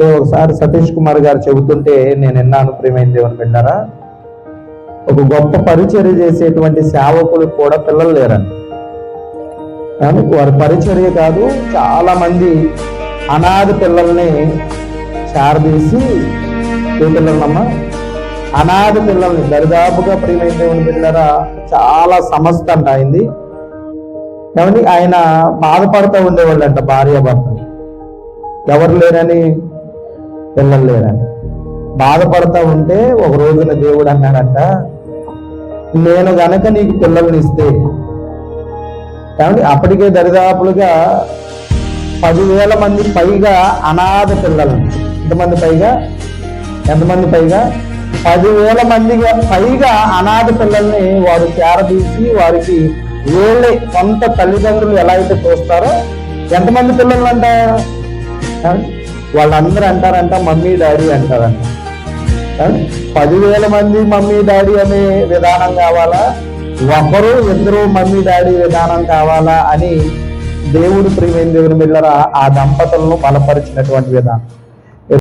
ఏంటంటే ఒకసారి సతీష్ కుమార్ గారు చెబుతుంటే నేను విన్నాను ప్రేమైన దేవుని బిడ్డారా. ఒక గొప్ప పరిచర్య చేసేటువంటి సేవకులు కూడా పిల్లలు లేరండి. కానీ వారి పరిచర్య కాదు చాలా మంది అనాథ పిల్లల్ని చారదీసి ఏ పిల్లలమ్మా అనాథ పిల్లల్ని దరిదాపుగా ప్రియమైన దేవుని పిల్లరా చాలా సమస్త అంట అయింది. ఏమండి ఆయన బాధపడుతూ ఉండేవాళ్ళంట భార్య భర్తలు ఎవరు లేరని పిల్లలు లేరని. బాధపడతా ఉంటే ఒక రోజున దేవుడు అన్నాడంట నేను గనక నీకు పిల్లల్ని ఇస్తే కాబట్టి అప్పటికే దరిదాపులుగా పదివేల మంది పైగా అనాథ పిల్లలు. ఎంతమంది పైగా? ఎంతమంది పైగా? పదివేల మందిగా పైగా అనాథ పిల్లల్ని వారు చేరదీసి వారికి వీళ్ళే సొంత తల్లిదండ్రులు ఎలా అయితే చూస్తారో ఎంతమంది పిల్లలు అంట వాళ్ళందరూ అంటారంట మమ్మీ డాడీ అంటారంట. పదివేల మంది మమ్మీ డాడీ అనే విధానం కావాలా? ఒకరు ఇద్దరు మమ్మీ డాడీ విధానం కావాలా అని దేవుడు ప్రియమైన దేవుని బిళ్ళరా ఆ దంపతులను బలపరిచినటువంటి విధానం.